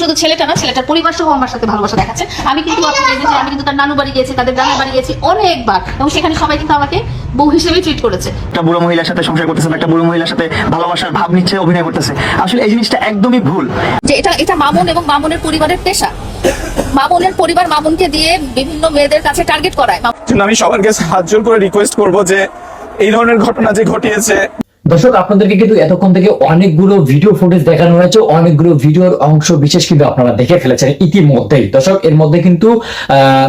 শুধু ছেলেটা না ছেলেটার পরিবার সহ আমার সাথে ভালোবাসা দেখাচ্ছে। আমি কিন্তু আমি কিন্তু তার নানু বাড়ি গিয়েছি তাদের গ্রামের বাড়ি গিয়েছি অনেকবার। এবং সেখানে সবাই কিন্তু আমাকে বউ হিসেবে ট্রিট করেছে। একটা বুড়ো মহিলার সাথে সংসার করতেছে একটা বুড়ো মহিলার সাথে ভালোবাসার ভাব নিচ্ছে অভিনয় করতেছে। আসলে এই জিনিসটা একদমই ভুল। যে এটা এটা মামুন এবং মামুনের পরিবারের পেশা। মামুনের পরিবার মামুনকে দিয়ে বিভিন্ন মেয়েদের কাছে টার্গেট করায়। জন্য আমি সবার কাছে হাত জোর করে রিকোয়েস্ট করব যে এই ধরনের ঘটনা যে ঘটিয়েছে দর্শক, আপনাদেরকে কিন্তু এতক্ষণ থেকে অনেকগুলো ভিডিও ফুটেজ দেখানো হয়েছে। অনেকগুলো ভিডিওর অংশ বিশেষ কিন্তু আপনারা দেখে ফেলেছেন ইতিমধ্যেই। দর্শক, এর মধ্যে কিন্তু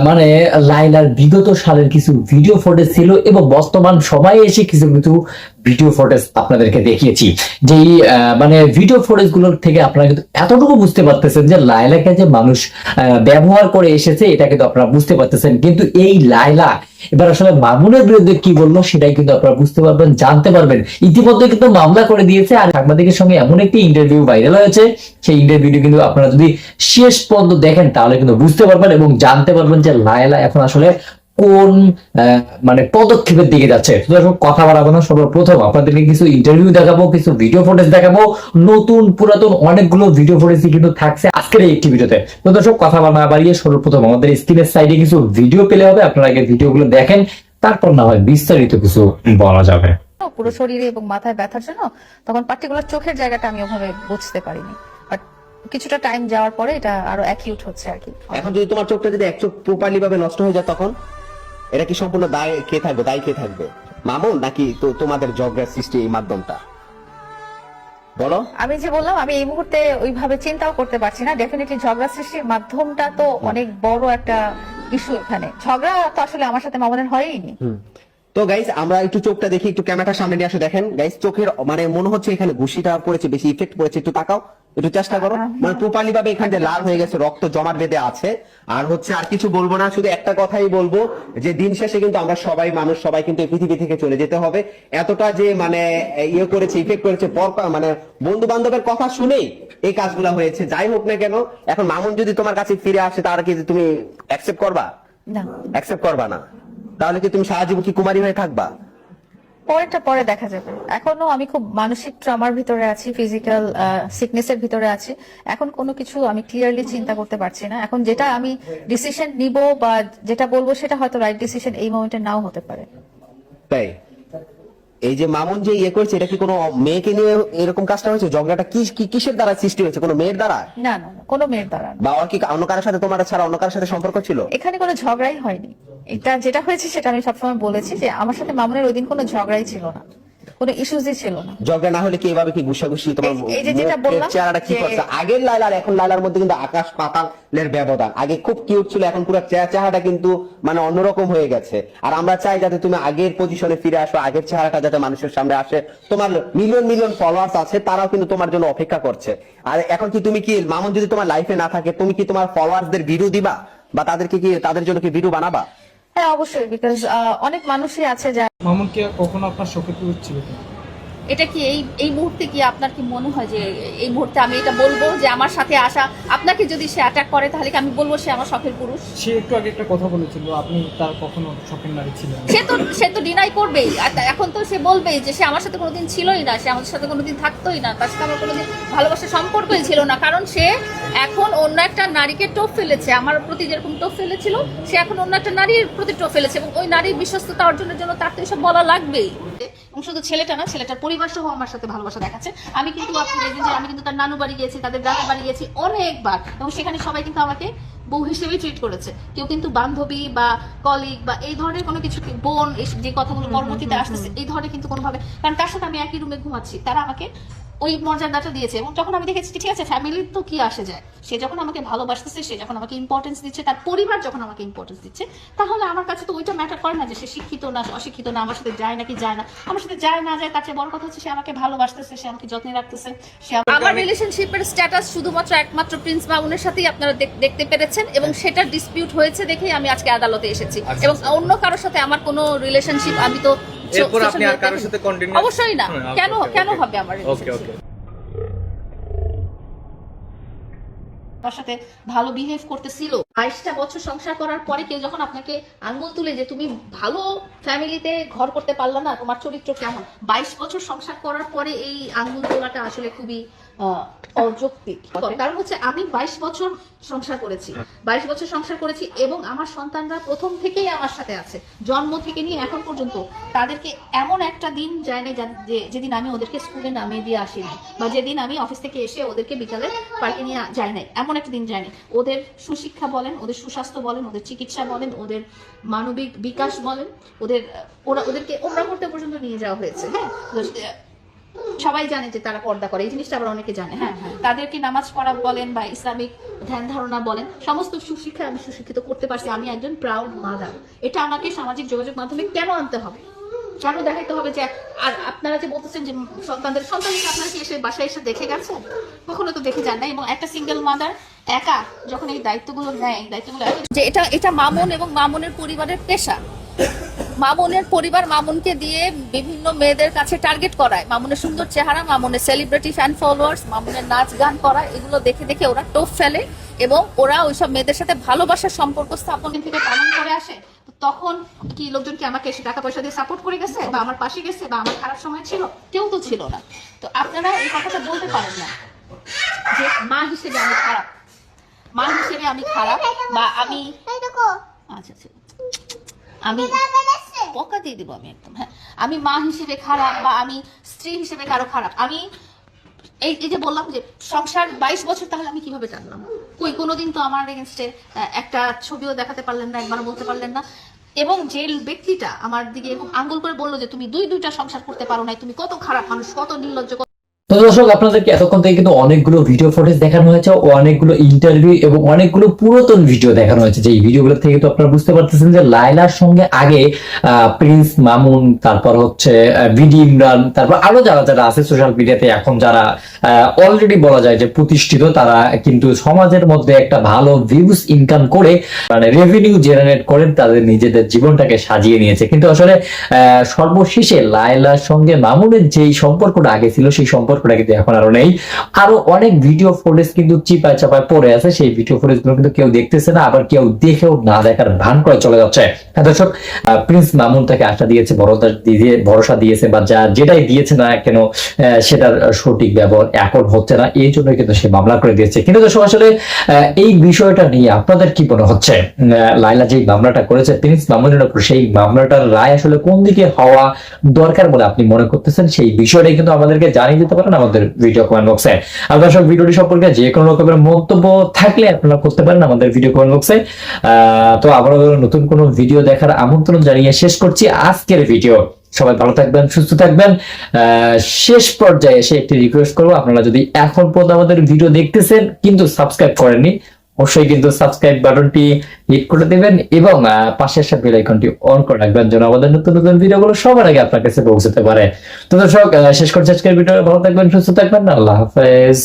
মানে লাইলার বিগত সালের কিছু ভিডিও ফুটেজ ছিল এবং বর্তমান সময়ে এসে কিছু কিছু ভিডিও ফুটেজ আপনাদেরকে দেখিয়েছি। যেই মানে ভিডিও ফুটেজগুলোর থেকে আপনারা কিন্তু এতটুকু বুঝতে পারতেছেন যে লাইলাকে যে মানুষ ব্যবহার করে এসেছে, এটা কিন্তু আপনারা বুঝতে পারতেছেন। কিন্তু এই লাইলা এবার আসলে মামুনের বিরুদ্ধে কি বলল সেটাই কিন্তু আপনারা বুঝতে পারবেন, জানতে পারবেন। ইতিমধ্যে কিন্তু মামলা করে দিয়েছে আর সাংবাদিকের সঙ্গে এমন একটি ইন্টারভিউ ভাইরাল হয়েছে। সেই ইন্টারভিউটি কিন্তু আপনারা যদি শেষ পর্যন্ত দেখেন তাহলে কিন্তু বুঝতে পারবেন এবং জানতে পারবেন যে লায়লা এখন আসলে কোন মানে পদক্ষেপের দিকে যাচ্ছে? কথা বাড়াবো না সর্বপ্রথম আপনাদেরকে কিছু ইন্টারভিউ দেখাবো কিছু ভিডিও ফুটেজ দেখাবো। নতুন পুরাতন অনেকগুলো ভিডিও ফুটেজ কিন্তু থাকছে আজকের এই একটি ভিডিওতে তো দর্শক কথা না বাড়িয়ে সর্বপ্রথম আমাদের স্ক্রিনের সাইডে কিছু ভিডিও পেলে হবে আপনারা আগে ভিডিওগুলো দেখেন তারপর না হয় বিস্তারিত কিছু বলা যাবে। পুরো শরীরে এবং মাথায় ব্যথার জন্য তখন পার্টিকুলার চোখের জায়গাটা আমি ওভাবে বুঝতে পারিনি। বাট কিছুটা টাইম যাওয়ার পরে এটা আরও অ্যাকিউট হচ্ছে আর কি। এখন যদি তোমার চোখটা যদি এক চোখ প্রপারলি ভাবে নষ্ট হয়ে যায় তখন? এটা কি সম্পূর্ণ দায় কে থাকবে দায় কে থাকবে? মামুন নাকি তো তোমাদের জগের সৃষ্টি এই মাধ্যমটা? বলো। আমি যে বললাম আমি এই মুহূর্তে ওইভাবে চিন্তাও করতে পারছি না। ডেফিনেটলি ঝগড়া সৃষ্টির মাধ্যমটা তো অনেক বড় একটা ইস্যু এখানে। ঝগড়া তো আসলে আমার সাথে মামনের হয়ইনি। তো গাইস আমরা একটু চোখটা দেখি একটু ক্যামেরাটার সামনে নিয়ে আসো দেখেন। গাইস চোখের মানে মনে হচ্ছে এখানে ঘুষিটা পড়েছে বেশি ইফেক্ট পড়েছে একটু তাকাও। একটু চেষ্টা করো। মানে প্রপারলি ভাবে এখানে যে লাল হয়ে গেছে রক্ত জমাট বেঁধে আছে। আর হচ্ছে আর কিছু বলব না শুধু একটা কথাই বলব যে দিন শেষে কিন্তু আমরা সবাই মানুষ সবাই কিন্তু এই পৃথিবী থেকে চলে যেতে হবে। এতটা যে মানে ইয়ে করেছে ইফেক্ট করেছে পর মানে বন্ধু বান্ধবের কথা শুনেই এই কাজগুলো হয়েছে। যাই হোক না কেন এখন মামুন যদি তোমার কাছে ফিরে আসে তার কি তুমি অ্যাকসেপ্ট করবা? না। অ্যাকসেপ্ট করবা না? তাহলে কি তুমি সারা জীবন কি কুমারী হয়ে থাকবা? পরেরটা পরে দেখা যাবে। এখনও আমি খুব মানসিক ট্রমার ভিতরে আছি ফিজিক্যাল সিকনেস এর ভিতরে আছি। এখন কোনো কিছু আমি ক্লিয়ারলি চিন্তা করতে পারছি না। এখন যেটা আমি ডিসিশন নিব বা যেটা বলব সেটা হয়তো রাইট ডিসিশন এই মোমেন্টে নাও হতে পারে। তাই? এই যে মামুন যে ইয়ে করছে এটা কি কোনো মেয়েকে নিয়ে এরকম কাজটা হয়েছে? ঝগড়াটা কি কি- কিসের দ্বারা সৃষ্টি হয়েছে? কোনো মেয়ের দ্বারা? না না কোনো মেয়ের দ্বারা। বা ওর কি অন্য কারোর সাথে তোমার ছাড়া অন্য কারোর সাথে সম্পর্ক ছিল? এখানে কোনো ঝগড়াই হয়নি। এটা যেটা হয়েছে সেটা আমি সবসময় বলেছি যে আমার সাথে মামুনের ওই দিন কোনো ঝগড়াই ছিল না। কোনো ইস্যুসই ছিল না। ঝগড়া না হলে কি এভাবে কি তোমার এই- এই যে যেটা বললাম চেহারাটা কি করছে? আগের লাইলা আর এখন লাইলার মধ্যে কিন্তু আকাশ পাতালের ব্যবধান। আগে খুব কিউট ছিল এখন পুরো চেহারাটা কিন্তু মানে অন্যরকম হয়ে গেছে। আর আমরা চাই যাতে তুমি আগের পজিশনে ফিরে আসো আগের চেহারাটা যাতে মানুষের সামনে আসে। তোমার মিলিয়ন মিলিয়ন ফলোয়ার্স আছে তারাও কিন্তু তোমার জন্য অপেক্ষা করছে। আর এখন কি তুমি কি মামুন যদি তোমার লাইফে না থাকে তুমি কি তোমার ফলোয়ার্সদের ভিডিও দিবা? বা তাদেরকে কি তাদের জন্য কি ভিডিও বানাবা? হ্যাঁ অবশ্যই বিকজ অনেক মানুষই আছে যারা মামুন কি কখনো আপনার শোকে ছিল? এটা কি এই এই মুহূর্তে কি আপনার কি মনে হয় যে এই মুহূর্তে আমি এটা বলব যে আমার সাথে আসা আপনাকে যদি সে অ্যাটাক করে তাহলে কি আমি বলব সে আমার শখের পুরুষ? সে একটু আগে একটা কথা বলেছিল আপনি তার কখনো শখের নারী ছিলেন সে তো সে তো ডিনাই করবেই। এখন তো সে বলবেই যে সে আমার সাথে কোনোদিন ছিলই না সে আমাদের সাথে কোনোদিন থাকতোই না তার সাথে আমার কোনোদিন ভালোবাসার সম্পর্কই ছিল না। কারণ সে এখন অন্য একটা নারীকে টোপ ফেলেছে। আমার প্রতি যেরকম টোপ ফেলেছিল সে এখন অন্য একটা নারীর প্রতি টোপ ফেলেছে এবং ওই নারীর বিশ্বস্ততা অর্জনের জন্য তার তো এসব বলা লাগবেই। শুধু ছেলেটা না ছেলেটার পরিবার সহ আমার সাথে ভালোবাসা দেখাচ্ছে। আমি কিন্তু আপনি দেখবেন যে আমি কিন্তু তার নানু বাড়ি গিয়েছি তাদের গ্রামের বাড়ি গিয়েছি অনেকবার এবং সেখানে সবাই কিন্তু আমাকে বউ হিসেবে ট্রিট করেছে। কেউ কিন্তু বান্ধবী বা কলিগ বা এই ধরনের কোনো কিছু বোন যে কথাগুলো পরবর্তীতে আসতেছে এই ধরনের কিন্তু কোনোভাবে কারণ তার সাথে আমি একই রুমে ঘুমাচ্ছি তারা আমাকে ওই মর্যাদাটা দিয়েছে এবং যখন আমি দেখেছি ঠিক আছে ফ্যামিলির তো কি আসে যায়? সে যখন আমাকে ভালোবাসতেছে সে যখন আমাকে ইম্পর্টেন্স দিচ্ছে তার পরিবার যখন আমাকে ইম্পর্টেন্স দিচ্ছে তাহলে আমার কাছে তো ওইটা ম্যাটার করে না যে সে শিক্ষিত না অশিক্ষিত না আমার সাথে যায় নাকি যায় না। আমার সাথে যায় না যায় তার চেয়ে বড় কথা হচ্ছে সে আমাকে ভালোবাসতেছে সে আমাকে যত্নে রাখতেছে সে আমার রিলেশনশিপের স্ট্যাটাস শুধুমাত্র একমাত্র প্রিন্স মামুনের সাথেই আপনারা দেখতে পেরেছেন এবং সেটা ডিসপিউট হয়েছে দেখেই আমি আজকে আদালতে এসেছি। এবং অন্য কারোর সাথে আমার কোনো রিলেশনশিপ আমি তো এরপর আপনি আর কারোর সাথে কন্টিনিউ অবশ্যই না। কেন কেন হবে আমার ওকে ওকে আমার সাথে ভালো বিহেভ করতেছিল। বাইশটা বছর সংসার করার পরে কেউ যখন আপনাকে আঙ্গুল তুলে যে তুমি ভালো ফ্যামিলিতে ঘর করতে পারলা না তোমার চরিত্র কেমন? বাইশ বছর সংসার করার পরে এই আঙ্গুল তোলাটা আসলে খুবই অযৌক্তিক কারণ হচ্ছে আমি বাইশ বছর সংসার করেছি। বাইশ বছর সংসার করেছি এবং আমার সন্তানরা প্রথম থেকেই আমার সাথে আছে। জন্ম থেকে নিয়ে এখন পর্যন্ত তাদেরকে এমন একটা দিন যায় না যেদিন আমি ওদেরকে স্কুলে নামিয়ে দিয়ে আসি আসিনি বা যেদিন আমি অফিস থেকে এসে ওদেরকে বিকালে পার্কে নিয়ে যাই নাই। এমন একটা দিন যায়নি ওদের সুশিক্ষা বলেন ওদের সুস্বাস্থ্য বলেন ওদের চিকিৎসা বলেন ওদের মানবিক বিকাশ বলেন ওদের ওরা ওদেরকে ওমরা করতে পর্যন্ত নিয়ে যাওয়া হয়েছে। হ্যাঁ? সবাই জানে যে তারা পর্দা করে এই জিনিসটা আবার অনেকে জানে হ্যাঁ? তাদেরকে নামাজ পড়া বলেন বা ইসলামিক ধ্যান ধারণা বলেন সমস্ত সুশিক্ষা আমি সুশিক্ষিত করতে পারছি আমি একজন প্রাউড মাদার এটা আমাকে সামাজিক যোগাযোগ মাধ্যমে কেন আনতে হবে? কেন দেখাইতে হবে যে আর আপনারা যে বলতেছেন যে সন্তানদের সন্তানকে আপনারা কি এসে বাসায় এসে দেখে গেছেন কখনো তো দেখে যান না এবং একটা সিঙ্গেল মাদার একা যখন এই দায়িত্বগুলো নেয় দায়িত্বগুলো যে এটা এটা মামুন এবং মামুনের পরিবারের পেশা। মামুনের পরিবার মামুনকে দিয়ে বিভিন্ন মেয়েদের কাছে টার্গেট করায়। মামুনের সুন্দর চেহারা মামুনের সেলিব্রিটি ফ্যান ফলোয়ার্স মামুনের নাচ গান করা এগুলো দেখে দেখে ওরা টোপ ফেলে এবং ওরা ওইসব মেয়েদের সাথে ভালোবাসার সম্পর্ক স্থাপন থেকে পালন করে আসে। তো তখন কি লোকজন কি আমাকে এসে টাকা পয়সা দিয়ে সাপোর্ট করে গেছে বা আমার পাশে গেছে বা আমার খারাপ সময় ছিল? কেউ তো ছিল না। তো আপনারা এই কথাটা বলতে পারেন না যে মা হিসেবে আমি খারাপ। মা হিসেবে আমি খারাপ বা আমি আচ্ছা আচ্ছা। আমি পকা দিয়ে দিব আমি একদম হ্যাঁ। আমি মা হিসেবে খারাপ বা আমি স্ত্রী হিসেবে কারও খারাপ, আমি এই এই যে বললাম যে সংসার বাইশ বছর তাহলে আমি কীভাবে জানলাম? কই, কোনোদিন তো আমার এগেনস্টে একটা ছবিও দেখাতে পারলেন না একবার বলতে পারলেন না। এবং যে ব্যক্তিটা আমার দিকে আঙ্গুল করে বলল যে তুমি দুই দুইটা সংসার করতে পারো নাই, তুমি কত খারাপ মানুষ, কত নির্লজ্জ তো দর্শক, আপনাদেরকে এতক্ষণ থেকে কিন্তু অনেকগুলো ভিডিও ফুটেজ দেখানো হয়েছে, অনেকগুলো ইন্টারভিউ এবং অনেকগুলো পুরাতন ভিডিও দেখানো হয়েছে। যে এই ভিডিওগুলো থেকে তো আপনারা বুঝতে পারতেছেন যে লাইলার সঙ্গে আগে প্রিন্স মামুন, তারপর হচ্ছে বিডি ইমরান তারপর আরও যারা যারা আছে সোশ্যাল মিডিয়াতে এখন যারা অলরেডি বলা যায় যে প্রতিষ্ঠিত, তারা কিন্তু সমাজের মধ্যে একটা ভালো ভিউজ ইনকাম করে মানে রেভিনিউ জেনারেট করেন, তাদের নিজেদের জীবনটাকে সাজিয়ে নিয়েছে। কিন্তু আসলে সর্বশেষে লায়লার সঙ্গে মামুনের যেই সম্পর্কটা আগে ছিল, সেই সম্পর্কটা কিন্তু এখন আরও নেই। আরও অনেক ভিডিও ফুটেজ কিন্তু চিপায় চাপায় পড়ে আছে। সেই ভিডিও ফুটেজগুলো কিন্তু কেউ দেখতেছে না আবার কেউ দেখেও না দেখার ভান করে চলে যাচ্ছে। হ্যাঁ, দর্শক প্রিন্স মামুন তাকে আশা দিয়েছে ভরসা দিয়ে ভরসা দিয়েছে বা যা যেটাই দিয়েছে না কেন সেটার সঠিক ব্যবহার এখন হচ্ছে না। এই জন্য কিন্তু সে মামলা করে দিয়েছে। কিন্তু দর্শক আসলে এই বিষয়টা নিয়ে আপনাদের কি মনে হচ্ছে? লাইলা যে মামলাটা করেছে প্রিন্স মামুনের উপর সেই মামলাটার রায় আসলে কোন দিকে হওয়া দরকার বলে আপনি মনে করতেছেন? সেই বিষয়টাই কিন্তু আমাদেরকে জানিয়ে দিতে পারেন। আমাদের ভিডিও কমেন্ট বক্সে আর দর্শক ভিডিওটি সম্পর্কে যে কোনো রকমের মন্তব্য থাকলে আপনারা করতে পারেন আমাদের ভিডিও কমেন্ট বক্সে তো আবারও নতুন কোনো ভিডিও দেখার আমন্ত্রণ জানিয়ে শেষ করছি আজকের ভিডিও সবাই ভালো থাকবেন, সুস্থ থাকবেন। শেষ পর্যায়ে এসে একটি রিকোয়েস্ট করব, আপনারা যদি এখন পর্যন্ত আমাদের ভিডিও দেখতেছেন, কিন্তু সাবস্ক্রাইব করেননি অবশ্যই কিন্তু সাবস্ক্রাইব বাটনটি হিট করে দেবেন এবং পাশে আসা বেল আইকনটি অন করে রাখবেন যেন আমাদের নতুন নতুন ভিডিওগুলো সবার আগে আপনার কাছে পৌঁছতে পারে। তো দর্শক শেষ করছি আজকের ভিডিও ভালো থাকবেন, সুস্থ থাকবেন। আল্লাহ হাফেজ।